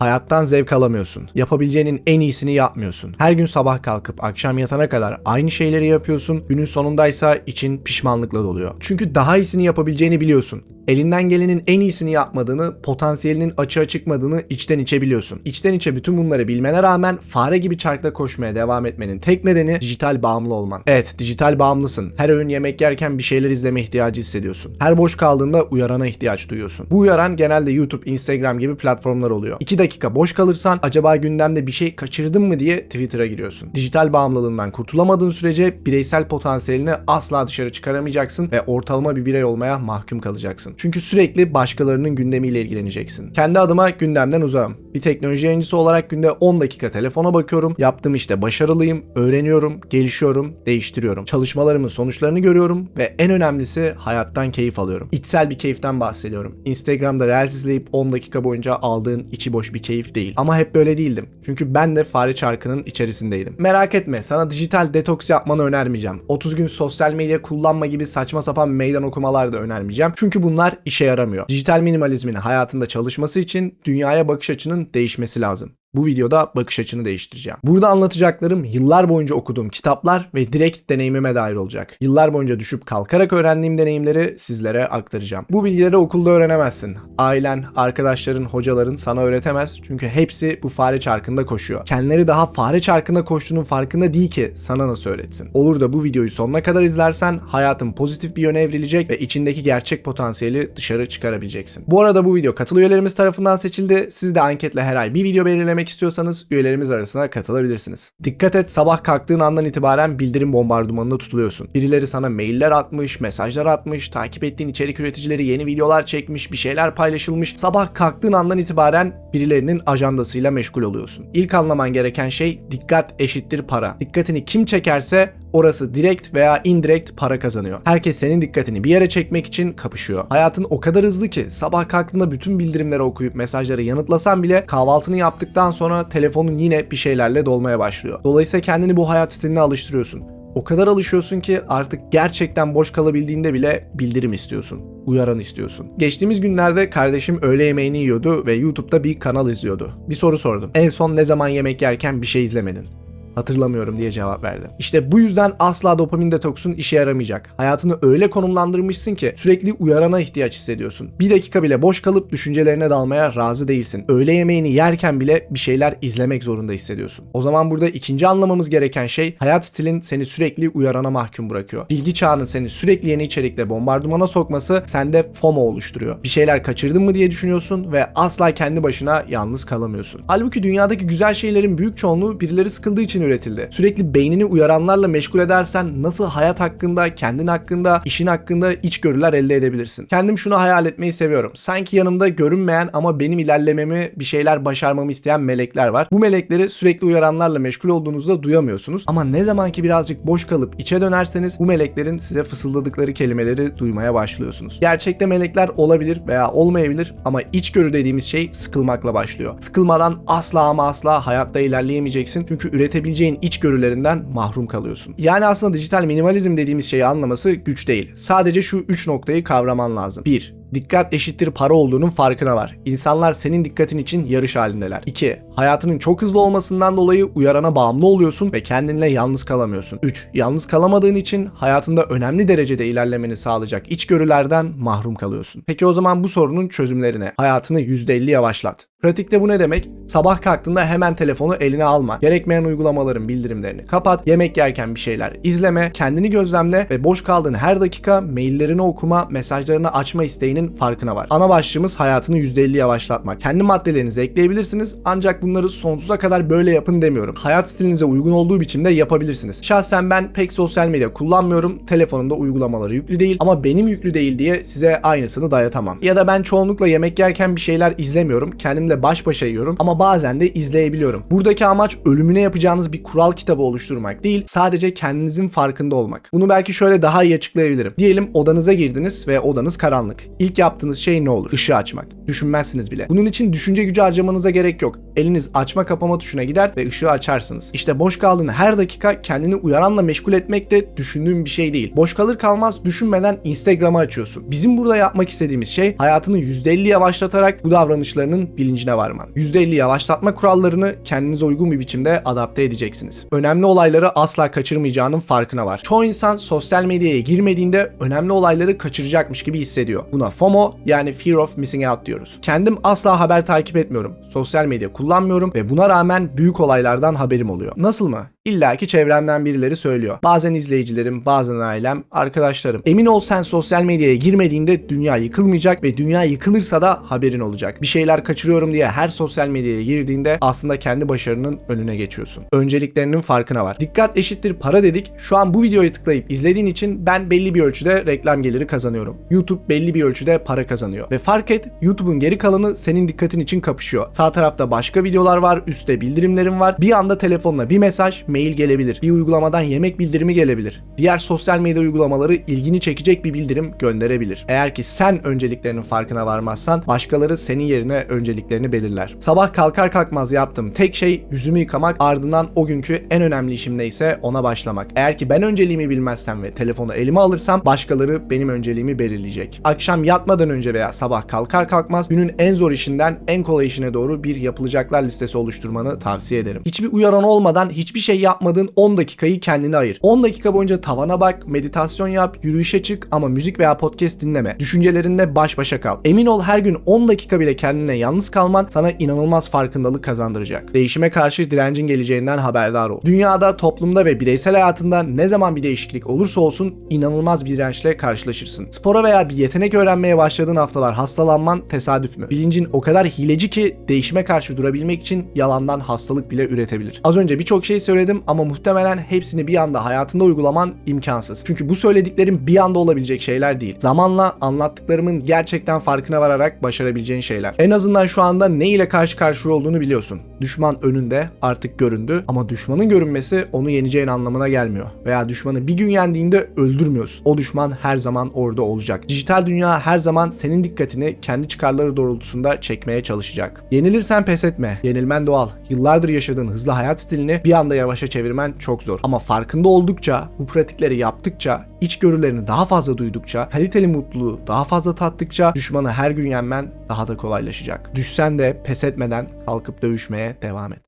Hayattan zevk alamıyorsun. Yapabileceğinin en iyisini yapmıyorsun. Her gün sabah kalkıp akşam yatana kadar aynı şeyleri yapıyorsun. Günün sonundaysa için pişmanlıkla doluyor. Çünkü daha iyisini yapabileceğini biliyorsun. Elinden gelenin en iyisini yapmadığını, potansiyelinin açığa çıkmadığını içten içe biliyorsun. İçten içe bütün bunları bilmene rağmen fare gibi çarkta koşmaya devam etmenin tek nedeni dijital bağımlı olman. Evet, dijital bağımlısın. Her öğün yemek yerken bir şeyler izleme ihtiyacı hissediyorsun. Her boş kaldığında uyarana ihtiyaç duyuyorsun. Bu uyaran genelde YouTube, Instagram gibi platformlar oluyor. 2 dakika boş kalırsan acaba gündemde bir şey kaçırdım mı diye Twitter'a giriyorsun. Dijital bağımlılığından kurtulamadığın sürece bireysel potansiyelini asla dışarı çıkaramayacaksın ve ortalama bir birey olmaya mahkum kalacaksın. Çünkü sürekli başkalarının gündemiyle ilgileneceksin. Kendi adıma gündemden uzağım. Bir teknoloji yayıncısı olarak günde 10 dakika telefona bakıyorum. Yaptığım işte başarılıyım, öğreniyorum, gelişiyorum, değiştiriyorum. Çalışmalarımın sonuçlarını görüyorum ve en önemlisi hayattan keyif alıyorum. İçsel bir keyiften bahsediyorum. Instagram'da Reels izleyip 10 dakika boyunca aldığın içi boş bir keyif değil. Ama hep böyle değildim. Çünkü ben de fare çarkının içerisindeydim. Merak etme sana dijital detoks yapmanı önermeyeceğim. 30 gün sosyal medya kullanma gibi saçma sapan meydan okumalar da önermeyeceğim. Çünkü bunlar işe yaramıyor. Dijital minimalizmin hayatında çalışması için dünyaya bakış açının değişmesi lazım. Bu videoda bakış açını değiştireceğim. Burada anlatacaklarım yıllar boyunca okuduğum kitaplar ve direkt deneyimime dair olacak. Yıllar boyunca düşüp kalkarak öğrendiğim deneyimleri sizlere aktaracağım. Bu bilgileri okulda öğrenemezsin. Ailen, arkadaşların, hocaların sana öğretemez. Çünkü hepsi bu fare çarkında koşuyor. Kendileri daha fare çarkında koştuğunun farkında değil ki sana nasıl öğretsin. Olur da bu videoyu sonuna kadar izlersen hayatın pozitif bir yöne evrilecek ve içindeki gerçek potansiyeli dışarı çıkarabileceksin. Bu arada bu video katıl üyelerimiz tarafından seçildi. Siz de anketle her ay bir video belirlemek istiyorsanız üyelerimiz arasına katılabilirsiniz. Dikkat et sabah kalktığın andan itibaren bildirim bombardımanında tutuluyorsun. Birileri sana mailler atmış, mesajlar atmış, takip ettiğin içerik üreticileri yeni videolar çekmiş, bir şeyler paylaşılmış. Sabah kalktığın andan itibaren birilerinin ajandasıyla meşgul oluyorsun. İlk anlaman gereken şey dikkat eşittir para. Dikkatini kim çekerse orası direkt veya indirekt para kazanıyor. Herkes senin dikkatini bir yere çekmek için kapışıyor. Hayatın o kadar hızlı ki sabah kalktığında bütün bildirimleri okuyup mesajları yanıtlasan bile kahvaltını yaptıktan sonra telefonun yine bir şeylerle dolmaya başlıyor. Dolayısıyla kendini bu hayat stiline alıştırıyorsun. O kadar alışıyorsun ki artık gerçekten boş kalabildiğinde bile bildirim istiyorsun. Uyaran istiyorsun. Geçtiğimiz günlerde kardeşim öğle yemeğini yiyordu ve YouTube'da bir kanal izliyordu. Bir soru sordum. En son ne zaman yemek yerken bir şey izlemedin? Hatırlamıyorum diye cevap verdi. İşte bu yüzden asla dopamin detoksun işe yaramayacak. Hayatını öyle konumlandırmışsın ki sürekli uyarana ihtiyaç hissediyorsun. Bir dakika bile boş kalıp düşüncelerine dalmaya razı değilsin. Öğle yemeğini yerken bile bir şeyler izlemek zorunda hissediyorsun. O zaman burada ikinci anlamamız gereken şey hayat stilin seni sürekli uyarana mahkum bırakıyor. Bilgi çağının seni sürekli yeni içerikle bombardımana sokması sende FOMO oluşturuyor. Bir şeyler kaçırdın mı diye düşünüyorsun ve asla kendi başına yalnız kalamıyorsun. Halbuki dünyadaki güzel şeylerin büyük çoğunluğu birileri sıkıldığı için üretildi. Sürekli beynini uyaranlarla meşgul edersen nasıl hayat hakkında, kendin hakkında, işin hakkında içgörüler elde edebilirsin. Kendim şunu hayal etmeyi seviyorum. Sanki yanımda görünmeyen ama benim ilerlememi, bir şeyler başarmamı isteyen melekler var. Bu melekleri sürekli uyaranlarla meşgul olduğunuzda duyamıyorsunuz. Ama ne zaman ki birazcık boş kalıp içe dönerseniz bu meleklerin size fısıldadıkları kelimeleri duymaya başlıyorsunuz. Gerçekte melekler olabilir veya olmayabilir ama içgörü dediğimiz şey sıkılmakla başlıyor. Sıkılmadan asla ama asla hayatta ilerleyemeyeceksin. Çünkü üretebileceğin yapabileceğin içgörülerinden mahrum kalıyorsun. Yani aslında dijital minimalizm dediğimiz şeyi anlaması güç değil. Sadece şu 3 noktayı kavraman lazım. 1. Dikkat eşittir para olduğunun farkına var. İnsanlar senin dikkatin için yarış halindeler. 2. Hayatının çok hızlı olmasından dolayı uyarana bağımlı oluyorsun ve kendinle yalnız kalamıyorsun. 3. Yalnız kalamadığın için hayatında önemli derecede ilerlemeni sağlayacak içgörülerden mahrum kalıyorsun. Peki o zaman bu sorunun çözümlerine hayatını %50 yavaşlat. Pratikte bu ne demek? Sabah kalktığında hemen telefonu eline alma. Gerekmeyen uygulamaların bildirimlerini kapat. Yemek yerken bir şeyler izleme. Kendini gözlemle ve boş kaldığın her dakika maillerini okuma, mesajlarını açma isteğinin farkına var. Ana başlığımız hayatını %50 yavaşlatmak. Kendi maddelerinizi ekleyebilirsiniz ancak bunları sonsuza kadar böyle yapın demiyorum. Hayat stilinize uygun olduğu biçimde yapabilirsiniz. Şahsen ben pek sosyal medya kullanmıyorum. Telefonumda uygulamaları yüklü değil ama benim yüklü değil diye size aynısını dayatamam. Ya da ben çoğunlukla yemek yerken bir şeyler izlemiyorum. Kendim kendimle baş başa yiyorum ama bazen de izleyebiliyorum. Buradaki amaç ölümüne yapacağınız bir kural kitabı oluşturmak değil, sadece kendinizin farkında olmak. Bunu belki şöyle daha iyi açıklayabilirim. Diyelim odanıza girdiniz ve odanız karanlık. İlk yaptığınız şey ne olur? Işığı açmak. Düşünmezsiniz bile. Bunun için düşünce gücü harcamanıza gerek yok. Eliniz açma kapama tuşuna gider ve ışığı açarsınız. İşte boş kaldığın her dakika kendini uyaranla meşgul etmek de düşündüğün bir şey değil. Boş kalır kalmaz düşünmeden Instagram'ı açıyorsun. Bizim burada yapmak istediğimiz şey hayatını %50 yavaşlatarak bu davranışlarının bilincine varman. %50 yavaşlatma kurallarını kendinize uygun bir biçimde adapte edeceksiniz. Önemli olayları asla kaçırmayacağının farkına var. Çoğu insan sosyal medyaya girmediğinde önemli olayları kaçıracakmış gibi hissediyor. Buna FOMO yani Fear of Missing Out diyoruz. Kendim asla haber takip etmiyorum. Sosyal medya kullanmıyorum ve buna rağmen büyük olaylardan haberim oluyor. Nasıl mı? İlla ki çevremden birileri söylüyor. Bazen izleyicilerim, bazen ailem, arkadaşlarım. Emin ol sen sosyal medyaya girmediğinde dünya yıkılmayacak ve dünya yıkılırsa da haberin olacak. Bir şeyler kaçırıyorum diye her sosyal medyaya girdiğinde aslında kendi başarının önüne geçiyorsun. Önceliklerinin farkına var. Dikkat eşittir para dedik. Şu an bu videoyu tıklayıp izlediğin için ben belli bir ölçüde reklam geliri kazanıyorum. YouTube belli bir ölçüde para kazanıyor. Ve fark et YouTube'un geri kalanı senin dikkatin için kapışıyor. Sağ tarafta başka videolar var, üstte bildirimlerim var. Bir anda telefonla bir mesaj, mail gelebilir. Bir uygulamadan yemek bildirimi gelebilir. Diğer sosyal medya uygulamaları ilgini çekecek bir bildirim gönderebilir. Eğer ki sen önceliklerinin farkına varmazsan başkaları senin yerine önceliklerini belirler. Sabah kalkar kalkmaz yaptığım tek şey yüzümü yıkamak ardından o günkü en önemli işim neyse ona başlamak. Eğer ki ben önceliğimi bilmezsem ve telefonu elime alırsam başkaları benim önceliğimi belirleyecek. Akşam yatmadan önce veya sabah kalkar kalkmaz günün en zor işinden en kolay işine doğru bir yapılacaklar listesi oluşturmanı tavsiye ederim. Hiçbir uyaran olmadan hiçbir şey yapmadığın 10 dakikayı kendine ayır. 10 dakika boyunca tavana bak, meditasyon yap, yürüyüşe çık ama müzik veya podcast dinleme. Düşüncelerinle baş başa kal. Emin ol her gün 10 dakika bile kendine yalnız kalman sana inanılmaz farkındalık kazandıracak. Değişime karşı direncin geleceğinden haberdar ol. Dünyada, toplumda ve bireysel hayatında ne zaman bir değişiklik olursa olsun inanılmaz bir dirençle karşılaşırsın. Spora veya bir yetenek öğrenmeye başladığın haftalar hastalanman tesadüf mü? Bilincin o kadar hileci ki değişime karşı durabilmek için yalandan hastalık bile üretebilir. Az önce birçok şey söyledim ama muhtemelen hepsini bir anda hayatında uygulaman imkansız. Çünkü bu söylediklerim bir anda olabilecek şeyler değil. Zamanla anlattıklarımın gerçekten farkına vararak başarabileceğin şeyler. En azından şu anda ne ile karşı karşıya olduğunu biliyorsun. Düşman önünde artık göründü ama düşmanın görünmesi onu yeneceğin anlamına gelmiyor. Veya düşmanı bir gün yendiğinde öldürmüyorsun. O düşman her zaman orada olacak. Dijital dünya her zaman senin dikkatini kendi çıkarları doğrultusunda çekmeye çalışacak. Yenilirsen pes etme. Yenilmen doğal. Yıllardır yaşadığın hızlı hayat stilini bir anda yavaşa çevirmen çok zor. Ama farkında oldukça, bu pratikleri yaptıkça, içgörülerini daha fazla duydukça, kaliteli mutluluğu daha fazla tattıkça düşmanı her gün yenmen daha da kolaylaşacak. Düşsen de pes etmeden kalkıp dövüşmeye devam et.